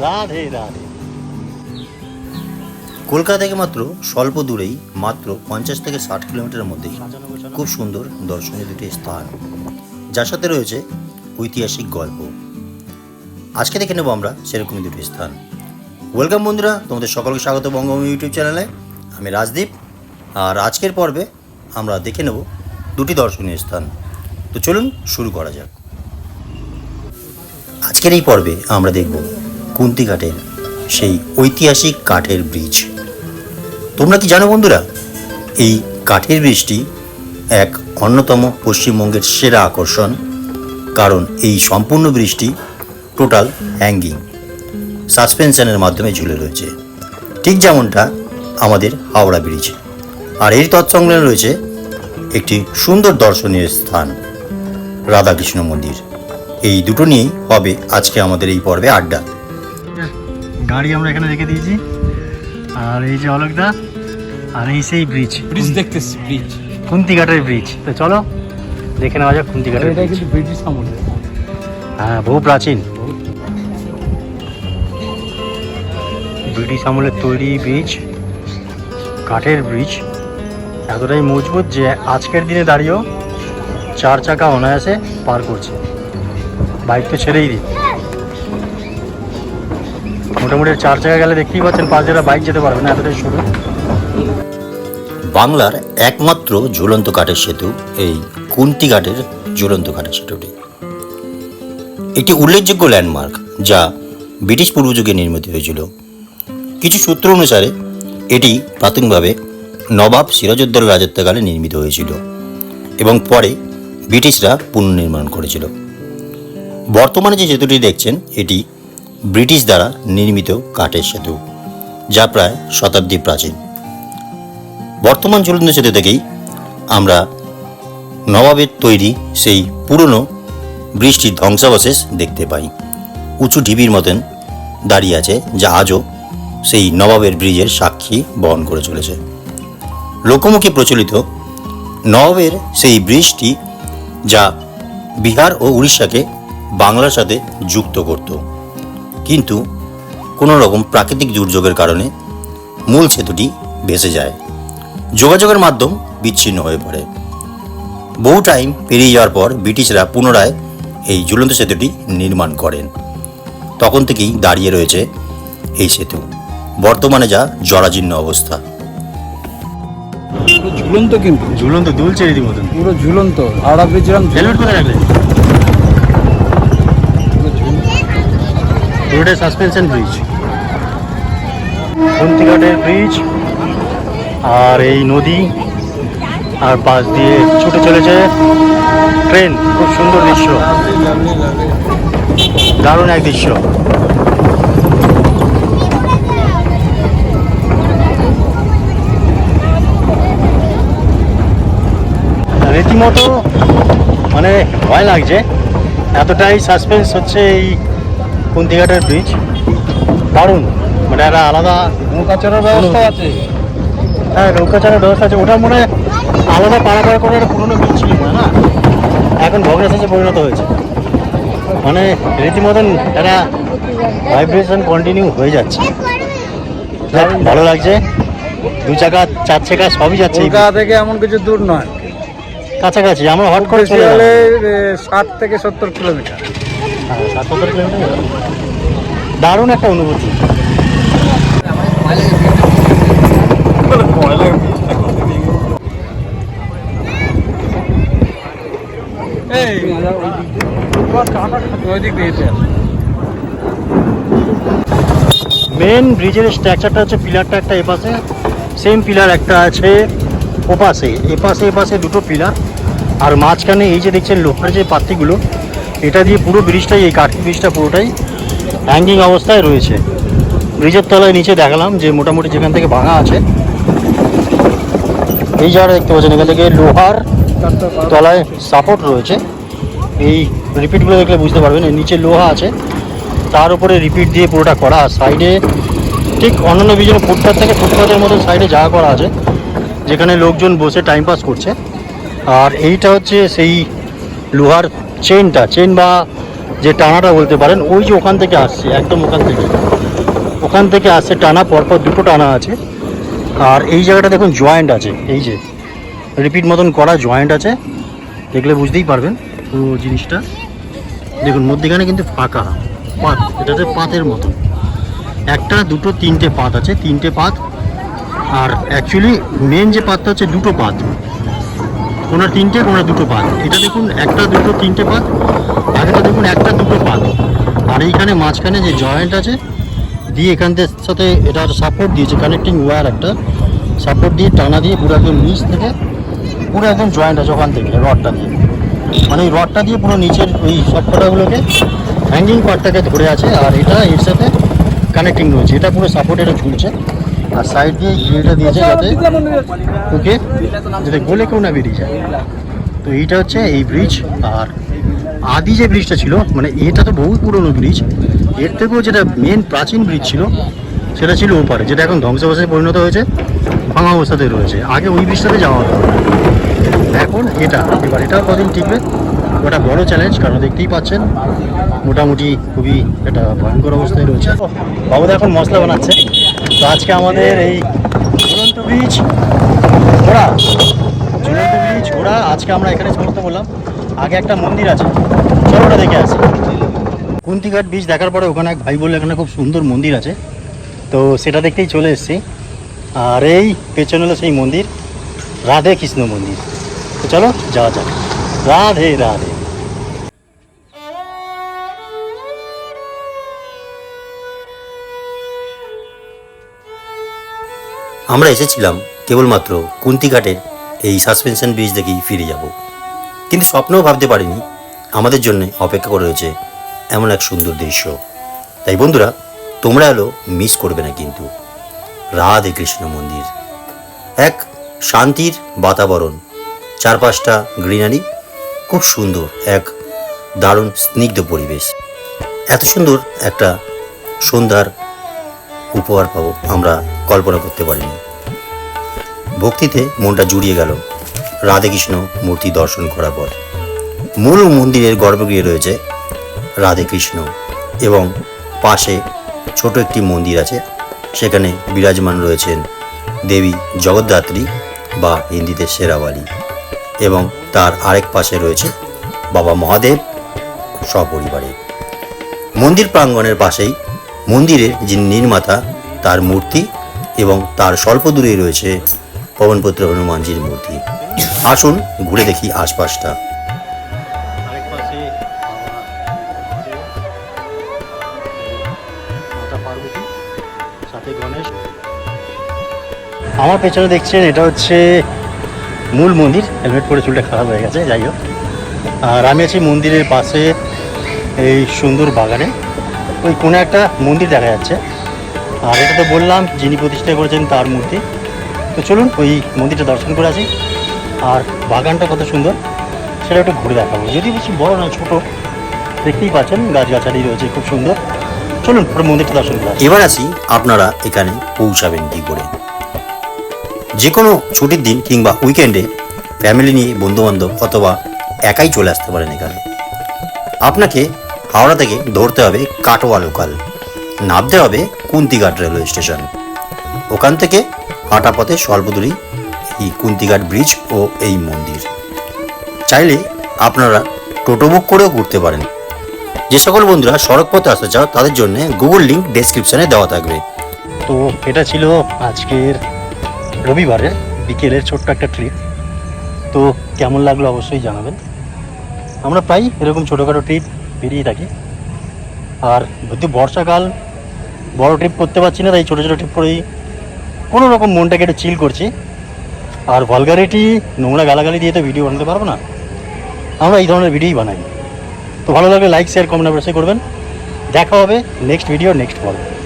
রাধে রাধে। কলকাতা থেকে মাত্র স্বল্প দূরেই মাত্র পঞ্চাশ থেকে ষাট কিলোমিটারের মধ্যেই খুব সুন্দর দর্শনীয় দুটি স্থান। যার সাথে রয়েছে ঐতিহাসিক গল্প। আজকে দেখে নেব আমরা সেরকমই দুটি স্থান। ওয়েলকাম বন্ধুরা, তোমাদের সকলকে স্বাগত বঙ্গভূমি ইউটিউব চ্যানেলে। আমি রাজদীপ। আর আজকের পর্বে আমরা দেখে নেব দুটি দর্শনীয় স্থান। তো চলুন শুরু করা যাক। আজকের এই পর্বে আমরা দেখব কুন্তিঘাটের সেই ঐতিহাসিক কাঠের ব্রিজ তোমরা কি জানো বন্ধুরা, এই কাঠের ব্রিজটি এক অন্যতম পশ্চিমবঙ্গের সেরা আকর্ষণ, কারণ এই সম্পূর্ণ ব্রিজটি টোটাল হ্যাঙ্গিং, সাসপেনশনের মাধ্যমে ঝুলে রয়েছে। ঠিক যেমনটা আমাদের হাওড়া ব্রিজ। আর এর তৎসংলগ্নে রয়েছে একটি সুন্দর দর্শনীয় স্থান, রাধাকৃষ্ণ মন্দির। এই দুটো নিয়েই হবে আজকে আমাদের এই পর্বে আড্ডা। গাড়ি আমরা এখানে রেখে দিয়েছি। আর এই যে অলোকদা আর এই সেই ব্রিজ ব্রিজ দেখতেছি ব্রিজ কুন্তিঘাটের ব্রিজ তো চলো দেখে নেওয়া যাক কুন্তিঘাটের এটা কিন্তু ব্রিটিশ আমলে হ্যাঁ বহু প্রাচীন। ব্রিটিশ আমলের তৈরি ব্রিজ কাঠের ব্রিজ এতটাই মজবুত যে আজকের দিনে দাঁড়িয়েও চার চাকা অনায়াসে পার করছে। বাইক তো ছেড়েই দিই। মোটামুটি চার চাকা গেলে দেখতেই পাচ্ছেন, পাঁচ জায়গা বাইক যেতে পারবে না এতটাই শুরু বাংলার একমাত্র ঝুলন্ত কাঠের সেতু, এই কুন্তি ঘাটের ঝুলন্ত কাঠের সেতুটি। একটি উল্লেখযোগ্য ল্যান্ডমার্ক যা ব্রিটিশ পূর্বযুগে নির্মিত হয়েছিল। কিছু সূত্র অনুসারে, এটি প্রাথমিকভাবে নবাব সিরাজউদ্দৌলা রাজত্বকালে নির্মিত হয়েছিল এবং পরে ব্রিটিশরা পুনর্নির্মাণ করেছিল। বর্তমানে যে সেতুটি দেখছেন, এটি ব্রিটিশ দ্বারা নির্মিত কাঠের সেতু, যা প্রায় শতাব্দী প্রাচীন। বর্তমান ঝুলন্ত সেতু থেকেই আমরা নবাবের তৈরি সেই পুরনো বৃষ্টির ধ্বংসাবশেষ দেখতে পাই। উঁচু ঢিবির মতন দাঁড়িয়ে আছে, যা আজও সেই নবাবের ব্রিজের সাক্ষী বহন করে চলেছে। লোকমুখে প্রচলিত নবাবের সেই ব্রিজটি যা বিহার ও উড়িষ্যাকে বাংলার সাথে যুক্ত করত। কিন্তু কোনো রকম প্রাকৃতিক দুর্যোগের কারণে মূল সেতুটি ভেসে যায়। যোগাযোগের মাধ্যম বিচ্ছিন্ন হয়ে পড়ে। বহু টাইম পেরিয়ে যাওয়ার পর ব্রিটিশরা পুনরায় এই ঝুলন্ত সেতুটি নির্মাণ করেন। তখন থেকেই দাঁড়িয়ে রয়েছে এই সেতু। বর্তমানে যা জরাজীর্ণ অবস্থা। ঝুলন্ত কিন্তু। ঝুলন্ত দুলছে মতন পুরো ঝুলন্ত। হাওড়া ব্রিজ হেলমেট কোথায় রাখলে পুরোটাই সাসপেনশন ব্রিজ কুন্তিঘাটের ব্রিজ আর এই নদী আর পাশ দিয়ে ছুটে চলেছে ট্রেন। খুব সুন্দর দৃশ্য। দারুণ এক দৃশ্য। রীতিমতো মানে ভয় লাগছে। এতটাই সাসপেন্স হচ্ছে এই কুন্তিঘাটের ব্রিজ দারুণ। মানে একটা আলাদা নৌকা চড়ার ব্যবস্থা আছে? হ্যাঁ নৌকা চালার ব্যবস্থা আছে। ওটা মনে হয় আলাদা পাড়াপাড়া করে একটা পুরোনো ব্রিজ ছিল না, এখন ভগ্নাশেষে পরিণত হয়েছে। মানে রীতিমতন একটা ভাইব্রেশন কন্টিনিউ হয়ে যাচ্ছে। ভালো লাগছে। দু চাকা চার চাকা সবই যাচ্ছে কলকাতা থেকে এমন কিছু দূর নয়। কাছাকাছি আমরা হট করে চলে ষাট থেকে সত্তর কিলোমিটার। দারুণ একটা অনুভূতি। মেন ব্রিজের স্ট্রাকচারটা হচ্ছে পিলারটা একটা এপাশে সেম পিলার একটা আছে ওপাশে এপাশে এপাশে দুটো পিলার আর মাঝখানে এই যে দেখছেন লোহার যে পাত্তিগুলো এটা দিয়ে পুরো ব্রিজটাই, এই কাঠের ব্রিজটা পুরোটাই হ্যাঙ্গিং অবস্থায় রয়েছে। ব্রিজের তলায় নিচে দেখালাম যে মোটামুটি যেখান থেকে ভাঙা আছে। এই জায়গাটা দেখতে পাচ্ছেন, এখান থেকে লোহার তলায় সাপোর্ট রয়েছে। এই রিপিটগুলো দেখলে বুঝতে পারবেন, এর নিচে লোহা আছে। তার উপরে রিপিট দিয়ে পুরোটা করা। সাইডে ঠিক অন্যান্য বিভিন্ন ফুটপাথ থেকে ফুটপাথের মতো সাইডে জায়গা করা আছে, যেখানে লোকজন বসে টাইম পাস করছে। আর এইটা হচ্ছে সেই লোহার চেনটা চেন বা যে টানাটা বলতে পারেন, ওই যে ওখান থেকে আসছে, একদম ওখান থেকে। ওখান থেকে আসছে টানা, পরপর দুটো টানা আছে। আর এই জায়গাটা দেখুন জয়েন্ট আছে, এই যে। রিপিট মতন করা জয়েন্ট আছে। দেখলে বুঝতেই পারবেন পুরো জিনিসটা। দেখুন, মধ্যেখানে কিন্তু ফাঁকা। পাত, এটাতে পাতের মতন। একটা, দুটো, তিনটে পাত আছে, তিনটে পাত। আর অ্যাকচুয়ালি মেন যে পাতটা হচ্ছে দুটো পাত। কোনার তিনটে কোনার দুটো পাত এটা দেখুন একটা দুটো তিনটে পাত আগেটা দেখুন একটা দুটো পাত আর এইখানে মাঝখানে যে জয়েন্ট আছে, দিয়ে এখান থেকে সাথে এটা সাপোর্ট দিয়েছে কানেক্টিং ওয়্যার একটা। সাপোর্ট দিয়ে টানা দিয়ে পুরো একদম নিচ থেকে, পুরো একদম জয়েন্ট আছে ওখান থেকে, রডটা দিয়ে। মানে ওই রডটা দিয়ে পুরো নিচের ওই সব কটাগুলোকে হ্যাঙ্গিং পার্টটাকে ধরে আছে, আর এটা এর সাথে কানেক্টিং রয়েছে, এটা পুরো সাপোর্ট এটা ঝুলছে। আর সাইড দিয়ে গ্রিলটা দিয়েছে যাতে ওকে, যাতে গোলে কেউ না বেরিয়ে যায়। তো এইটা হচ্ছে এই ব্রিজ আর আদি যে ব্রিজটা ছিল মানে এটা তো বহু পুরনো ব্রিজের থেকেও যেটা মেন প্রাচীন ব্রিজ ছিল, সেটা ছিল ওপারে, যেটা এখন ধ্বংসাবশেষে পরিণত হয়েছে, ভাঙা অবস্থাতে রয়েছে। আগে ওই ব্রিজটাতে যাওয়া হতো। এখন এটা, এবার এটা কদিন টিকবে, ওটা বড় চ্যালেঞ্জ কারণ দেখতেই পাচ্ছেন, মোটামুটি খুবই একটা ভয়ঙ্কর অবস্থায় রয়েছে। বাবুদা এখন মশলা বানাচ্ছে। তো আজকে আমাদের এই ঝুলন্ত ব্রিজ ঘোড়া। ঝুলন্ত ব্রিজ ঘোড়া, আজকে আমরা এখানে সমস্ত বললাম। আগে একটা মন্দির আছে, চলো দেখে আসি। কুন্তিঘাট বীজ দেখার পরে ওখানে এক ভাই বলল, এখানে খুব সুন্দর মন্দির আছে। তো সেটা দেখতেই চলে এসেছি। আর এই পেছনে হলো সেই মন্দির, রাধে কৃষ্ণ মন্দির। তো চলো যাওয়া যাক। রাধে রাধে। আমরা এসেছিলাম কেবলমাত্র কুন্তিঘাটের এই সাসপেনশন ব্রিজ দেখেই ফিরে যাব। কিন্তু স্বপ্নেও ভাবতে পারিনি, আমাদের জন্য অপেক্ষা করে রয়েছে এমন এক সুন্দর দৃশ্য। তাই বন্ধুরা, তোমরা এলো মিস করবে না কিন্তু। রাধে কৃষ্ণ মন্দির। এক শান্তির বাতাবরণ। চারপাশটা গ্রিনারি, খুব সুন্দর এক দারুণ স্নিগ্ধ পরিবেশ। এত সুন্দর একটা সন্ধ্যার উপহার পাবো। আমরা কল্পনা করতে পারিনি। ভক্তিতে মনটা জুড়িয়ে গেল। রাধেকৃষ্ণ মূর্তি দর্শন করার পর। মূল মন্দিরের গর্ভগৃহে রয়েছে রাধেকৃষ্ণ এবং পাশে ছোট একটি মন্দির আছে। সেখানে বিরাজমান রয়েছেন দেবী জগদ্ধাত্রী বা হিন্দিতে শেরাওয়ালি এবং তার আরেক পাশে রয়েছে বাবা মহাদেব সপরিবারে। মন্দির প্রাঙ্গণের পাশেই মন্দিরের যিনি নির্মাতা, তার মূর্তি এবং তার স্বল্প দূরেই রয়েছে পবনপুত্র হনুমানজির মূর্তি। আসুন ঘুরে দেখি আশপাশটা। আমার পেছনে দেখছেন, এটা হচ্ছে মূল মন্দির। হেলমেট পরে চুলটা খারাপ হয়ে গেছে, যাই হোক। আর আমি আছি মন্দিরের পাশে এই সুন্দর বাগানে। ওই কোনো একটা মন্দির দেখা যাচ্ছে। আর এটা তো বললাম, যিনি প্রতিষ্ঠা করেছেন তার মূর্তি। তো চলুন ওই মন্দিরটা দর্শন করে আসি। আর বাগানটা কত সুন্দর, সেটা একটু ঘুরে দেখাবো। যদি বেশি বড় না, ছোট। দেখতেই পাচ্ছেন, গাছগাছালি রয়েছে, খুব সুন্দর। চলুন পুরো মন্দিরটা দর্শন করে। এবার আসি আপনারা এখানে পৌঁছাবেন কি করে। যে কোনো ছুটির দিন কিংবা উইকেন্ডে ফ্যামিলি নিয়ে, বন্ধুবান্ধব অথবা একাই চলে আসতে পারেন এখানে। আপনাকে হাওড়া থেকে ধরতে হবে কাটোয়া লোকাল নামতে হবে কুন্তিঘাট রেলওয়ে স্টেশন ওখান থেকে হাঁটা পথে স্বল্প দূরেই এই কুন্তিঘাট ব্রিজ ও এই মন্দির। চাইলে আপনারা টোটো বুক করেও ঘুরতে পারেন। যে সকল বন্ধুরা সড়ক পথে আসতে চাও, তাদের জন্য গুগল লিঙ্ক ডেসক্রিপশনে দেওয়া থাকবে। তো এটা ছিল আজকের রবিবারের বিকেলের ছোট্ট একটা ট্রিপ তো কেমন লাগল অবশ্যই জানাবেন। আমরা প্রায় এরকম ছোটোখাটো ট্রিপ বেরিয়ে থাকি। আর যদি বর্ষাকাল বড় ট্রিপ করতে পারছি না, তাই ছোটো ছোটো ট্রিপ করেই কোনো রকম মনটাকে একটু চিল করছি। আর ভলগারিটি নোংরা গালাগালি দিয়ে তো ভিডিও বানাতে পারব না। আমরা এই ধরনের ভিডিওই বানাই। তো ভালো লাগলে লাইক শেয়ার কমেন্ট অবশ্যই করবেন। দেখা হবে নেক্সট ভিডিও নেক্সট পর্বে।